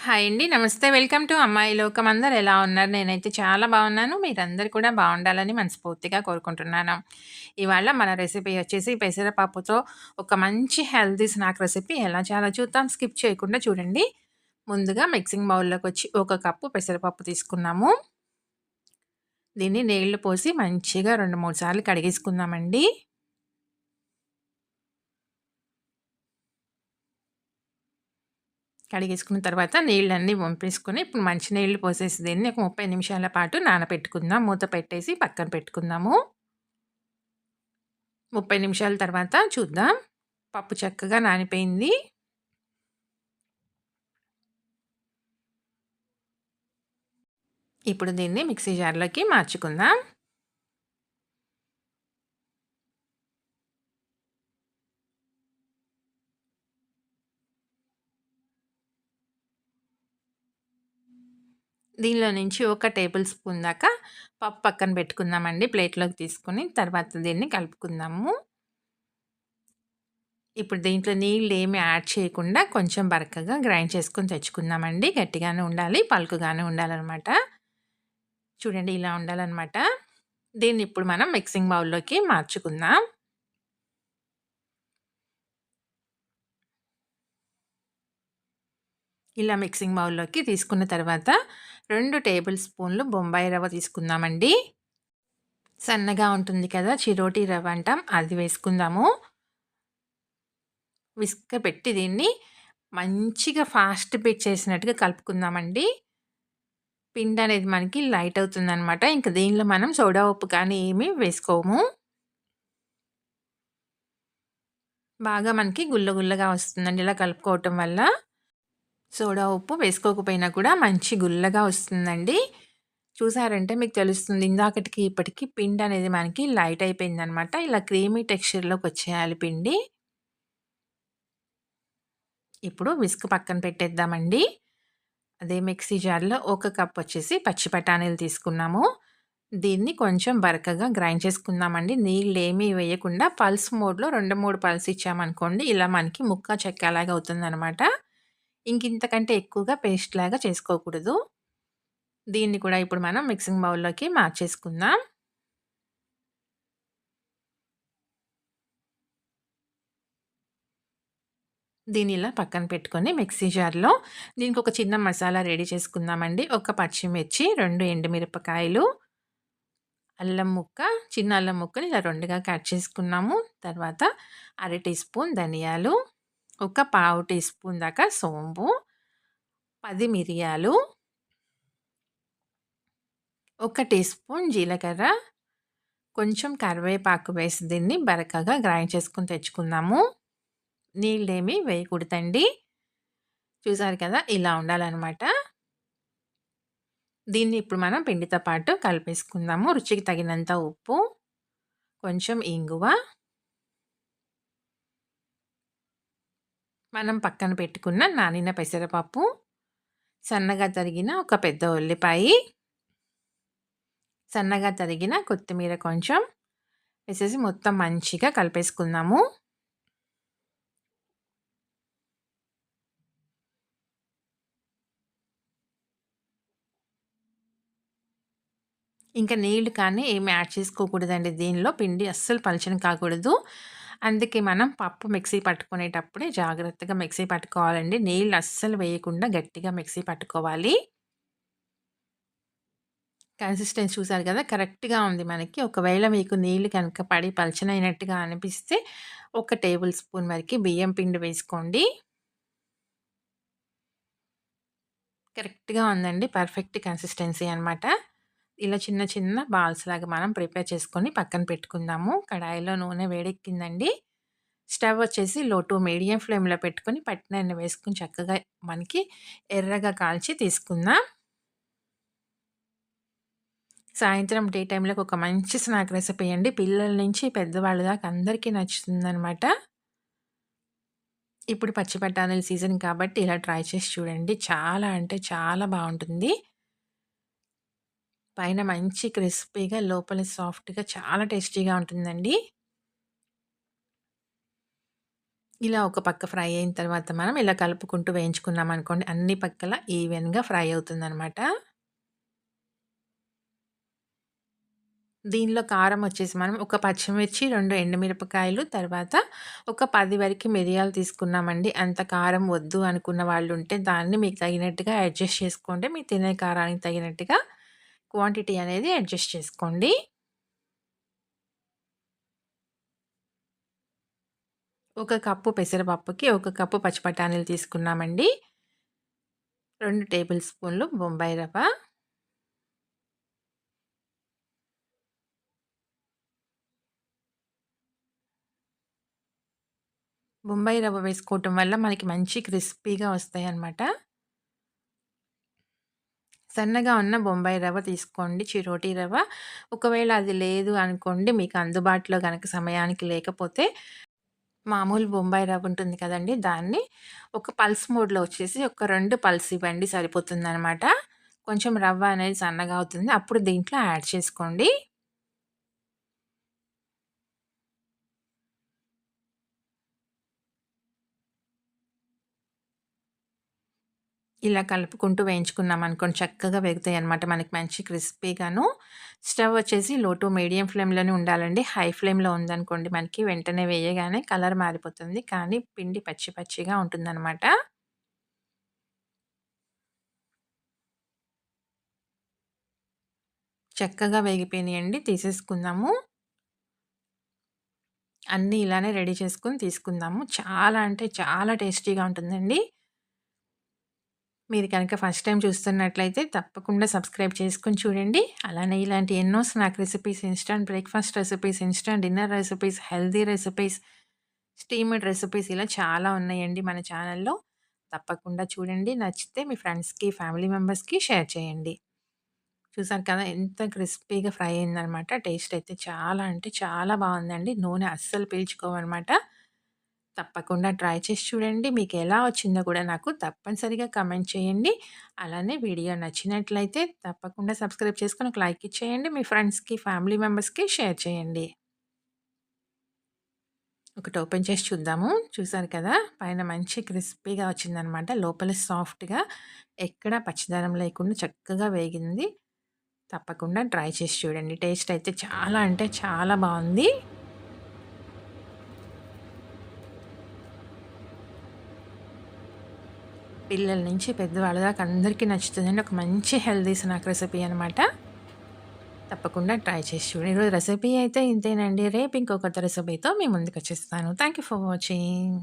Hi అండి. నమస్తే. Welcome to అమ్మాయి లోకం. అందరు ఎలా ఉన్నారు? నేనైతే చాలా బాగున్నాను. మీరందరూ కూడా బాగుండాలని మనస్ఫూర్తిగా కోరుకుంటున్నాను. ఇవాళ మన రెసిపీ వచ్చేసి పెసరపప్పుతో ఒక మంచి హెల్తీ స్నాక్ రెసిపీ ఎలా చాలా చూద్దాం. స్కిప్ చేయకుండా చూడండి. ముందుగా మిక్సింగ్ బౌల్‌లోకి వచ్చి ఒక కప్పు పెసరపప్పు తీసుకున్నాము. దీన్ని నీళ్ళు పోసి మంచిగా 2, 3 సార్లు కడిగేసుకుందామండి. కడిగేసుకున్న తర్వాత నీళ్ళన్నీ వంపేసుకొని ఇప్పుడు మంచినీళ్ళు పోసేసి దీన్ని ఒక 30 నిమిషాల పాటు నానబెట్టుకుందాం. మూత పెట్టేసి పక్కన పెట్టుకుందాము. 30 నిమిషాల తర్వాత చూద్దాం. పప్పు చక్కగా నానిపోయింది. ఇప్పుడు దీన్ని మిక్సీ జార్‌లోకి మార్చుకుందాం. దీనిలో నుంచి ఒక టేబుల్ స్పూన్ దాకా పప్పు పక్కన పెట్టుకుందామండి ప్లేట్లోకి తీసుకొని తర్వాత దీన్ని కలుపుకుందాము. ఇప్పుడు దీంట్లో నీళ్ళు ఏమి యాడ్ చేయకుండా కొంచెం బరకగా గ్రైండ్ చేసుకొని తెచ్చుకుందామండి. గట్టిగానే ఉండాలి పలుకుగానే ఉండాలన్నమాట. చూడండి ఇలా ఉండాలన్నమాట. దీన్ని ఇప్పుడు మనం మిక్సింగ్ బౌల్లోకి మార్చుకుందాం. ఇలా మిక్సింగ్ బౌల్లోకి తీసుకున్న తర్వాత రెండు టేబుల్ స్పూన్లు బొంబాయి రవ్వ తీసుకుందామండి. సన్నగా ఉంటుంది కదా చిరోటి రవ్వ అంటాం అది వేసుకుందాము. విస్క పెట్టి దీన్ని మంచిగా ఫాస్ట్ బీట్ చేసినట్టుగా కలుపుకుందామండి. పిండి అనేది మనకి లైట్ అవుతుందనమాట ఇంకా దీనిలో మనం సోడా ఉప్పు కానీ ఏమీ వేసుకోము. బాగా మనకి గుల్ల గుల్లగా వస్తుందండి ఇలా కలుపుకోవటం వల్ల. సోడా ఉప్పు వేసుకోకపోయినా కూడా మంచి గుల్లగా వస్తుందండి. చూసారంటే మీకు తెలుస్తుంది ఇందాకటికి ఇప్పటికి పిండి అనేది మనకి లైట్ అయిపోయిందనమాట. ఇలా క్రీమీ టెక్స్చర్లోకి వచ్చేయాలి పిండి. ఇప్పుడు విస్క్ పక్కన పెట్టేద్దామండి. అదే మిక్సీ జార్లో ఒక కప్ వచ్చేసి పచ్చి బఠానీలు తీసుకున్నాము. దీన్ని కొంచెం బరకగా గ్రైండ్ చేసుకుందామండి. నీళ్ళు ఏమీ వేయకుండా పల్స్ మోడ్లో రెండు మూడు పల్స్ ఇచ్చామనుకోండి ఇలా మనకి ముక్క చెక్కలాగా అవుతుందనమాట. ఇంక ఇంతకంటే ఎక్కువగా పేస్ట్ లాగా చేసుకోకూడదు. దీన్ని కూడా ఇప్పుడు మనం మిక్సింగ్ బౌల్లోకి మార్చేసుకుందాం. దీని ఇలా పక్కన పెట్టుకొని మిక్సీ జార్లో దీనికి ఒక చిన్న మసాలా రెడీ చేసుకుందామండి. ఒక పచ్చిమిర్చి రెండు ఎండుమిరపకాయలు అల్లం ముక్క చిన్న అల్లం ముక్కని ఇలా రెండుగా కట్ చేసుకున్నాము. తర్వాత అర టీ స్పూన్ ధనియాలు ఒక పావు టీ స్పూన్ దాకా సోంపు పది మిరియాలు ఒక టీ స్పూన్ జీలకర్ర కొంచెం కరివేపాకు వేసి దీన్ని బరకగా గ్రైండ్ చేసుకుని తెచ్చుకుందాము. నీళ్ళేమి వేయకూడదండి. చూసారు కదా ఇలా ఉండాలన్నమాట. దీన్ని ఇప్పుడు మనం పిండితో పాటు కలిపేసుకుందాము. రుచికి తగినంత ఉప్పు కొంచెం ఇంగువ మనం పక్కన పెట్టుకున్న నానిన పెసరపప్పు సన్నగా తరిగిన ఒక పెద్ద ఉల్లిపాయ సన్నగా తరిగిన కొత్తిమీర కొంచెం వేసేసి మొత్తం మంచిగా కలిపేసుకుందాము. ఇంకా నీళ్ళు కానీ ఏమి యాడ్ చేసుకోకూడదండి. దీనిలో పిండి అస్సలు పలచని కాకూడదు. అందుకే మనం పప్పు మిక్సీ పట్టుకునేటప్పుడే జాగ్రత్తగా మిక్సీ పట్టుకోవాలండి. నీళ్ళు అస్సలు వేయకుండా గట్టిగా మిక్సీ పట్టుకోవాలి. కన్సిస్టెన్సీ చూసారు కదా కరెక్ట్గా ఉంది మనకి. ఒకవేళ మీకు నీళ్ళు కనుక పడి పలచనైనట్టుగా అనిపిస్తే ఒక టేబుల్ స్పూన్ వరకు బియ్యం పిండి వేసుకోండి. కరెక్ట్గా ఉందండి. పర్ఫెక్ట్ కన్సిస్టెన్సీ అనమాట ఇలా చిన్న చిన్న బాల్స్ లాగా మనం ప్రిపేర్ చేసుకొని పక్కన పెట్టుకుందాము. కడాయిలో నూనె వేడెక్కిందండి. స్టవ్ వచ్చేసి లో టు మీడియం ఫ్లేమ్లో పెట్టుకొని పట్టిన వేసుకుని చక్కగా మనకి ఎర్రగా కాల్చి తీసుకుందాం. సాయంత్రం డే టైంలోకి ఒక మంచి స్నాక్ రెసిపీ అండి. పిల్లల నుంచి పెద్దవాళ్ళ దాకా అందరికీ నచ్చుతుందనమాట ఇప్పుడు పచ్చి బఠానీల సీజన్ కాబట్టి ఇలా ట్రై చేసి చూడండి. చాలా అంటే చాలా బాగుంటుంది. పైన మంచి క్రిస్పీగా లోపల సాఫ్ట్‌గా చాలా టేస్టీగా ఉంటుందండి. ఇలా ఒక పక్క ఫ్రై అయిన తర్వాత మనం ఇలా కలుపుకుంటూ వేయించుకున్నాం అనుకోండి అన్ని పక్కల ఈవెన్‌గా ఫ్రై అవుతుందన్నమాట దీనిలో కారం వచ్చేసి మనం ఒక పచ్చిమిర్చి, రెండు ఎండుమిరపకాయలు, తర్వాత ఒక పది వరకు మిరియాలు తీసుకున్నామండి. అంత కారం వద్దు అనుకున్న వాళ్ళు ఉంటే దాన్ని మీకు తగినట్టుగా అడ్జస్ట్ చేసుకోండి. మీరు తినే కారానికి తగినట్టుగా క్వాంటిటీ అనేది అడ్జస్ట్ చేసుకోండి. ఒక కప్పు పెసరపప్పుకి ఒక కప్పు పచ్చిబఠానీలు తీసుకున్నామండి. రెండు టేబుల్ స్పూన్లు బొంబాయి రవ్వ. బొంబాయి రవ్వ వేసుకోవటం వల్ల మనకి మంచి క్రిస్పీగా వస్తాయన్నమాట. సన్నగా ఉన్న బొంబాయి రవ్వ తీసుకోండి. చిరోటి రవ్వ. ఒకవేళ అది లేదు అనుకోండి మీకు అందుబాటులో కనుక సమయానికి లేకపోతే మామూలు బొంబాయి రవ్వ ఉంటుంది కదండి దాన్ని ఒక పల్స్ మోడ్‌లో వచ్చేసి ఒక రెండు పల్స్ ఇవ్వండి సరిపోతుందనమాట. కొంచెం రవ్వ అనేది సన్నగా అవుతుంది. అప్పుడు దీంట్లో యాడ్ చేసుకోండి. ఇలా కలుపుకుంటూ వేయించుకున్నామనుకోండి చక్కగా వేగుతాయన్నమాట. మనకి మంచి క్రిస్పీగాను. స్టవ్ వచ్చేసి లో టు మీడియం ఫ్లేమ్‌లోనే ఉండాలండి. హై ఫ్లేమ్‌లో ఉందనుకోండి మనకి వెంటనే వేయగానే కలర్ మారిపోతుంది. కానీ పిండి పచ్చి పచ్చిగా ఉంటుందనమాట. చక్కగా వేగిపోయినాయండి. తీసేసుకుందాము. అన్నీ ఇలానే రెడీ చేసుకుని తీసుకుందాము. చాలా అంటే చాలా టేస్టీగా ఉంటుందండి. మీరు కనుక ఫస్ట్ టైం చూస్తున్నట్లయితే తప్పకుండా సబ్స్క్రైబ్ చేసుకొని చూడండి. అలానే ఇలాంటి ఎన్నో snack recipes, instant breakfast recipes, instant dinner recipes, healthy recipes, steamed recipes ఇలా చాలా ఉన్నాయండి మన ఛానల్‌లో. తప్పకుండా చూడండి. నచ్చితే మీ ఫ్రెండ్స్‌కి, ఫ్యామిలీ మెంబర్స్‌కి షేర్ చేయండి. చూసారు కదా! ఎంత క్రిస్పీగా ఫ్రై అయిందనమాట. టేస్ట్ అయితే చాలా అంటే చాలా బాగుందండి నూనె అస్సలు పీల్చుకోవనమాట. తప్పకుండా ట్రై చేసి చూడండి. మీకు ఎలా వచ్చిందో కూడా నాకు తప్పనిసరిగా కమెంట్ చేయండి. అలానే వీడియో నచ్చినట్లయితే తప్పకుండా సబ్స్క్రైబ్ చేసుకొని ఒక లైక్ ఇచ్చేయండి. మీ ఫ్రెండ్స్‌కి, ఫ్యామిలీ మెంబర్స్‌కి షేర్ చేయండి. ఒకటి ఓపెన్ చేసి చూద్దాము. చూసారు కదా! పైన మంచి క్రిస్పీగా వచ్చిందనమాట. లోపల సాఫ్ట్‌గా ఎక్కడ పచ్చిదనం లేకుండా చక్కగా వేగింది. తప్పకుండా ట్రై చేసి చూడండి. టేస్ట్ అయితే చాలా అంటే చాలా బాగుంది పిల్లల నుంచి పెద్దవాళ్ళ దాకా అందరికీ నచ్చుతుందండి. ఒక మంచి హెల్దీ స్నాక్ రెసిపీ అనమాట. తప్పకుండా ట్రై చేసి చూడండి. ఈరోజు రెసిపీ అయితే ఇంతేనండి. రేపు ఇంకో రెసిపీతో మీ ముందుకొచ్చేస్తాను. Thank you for watching.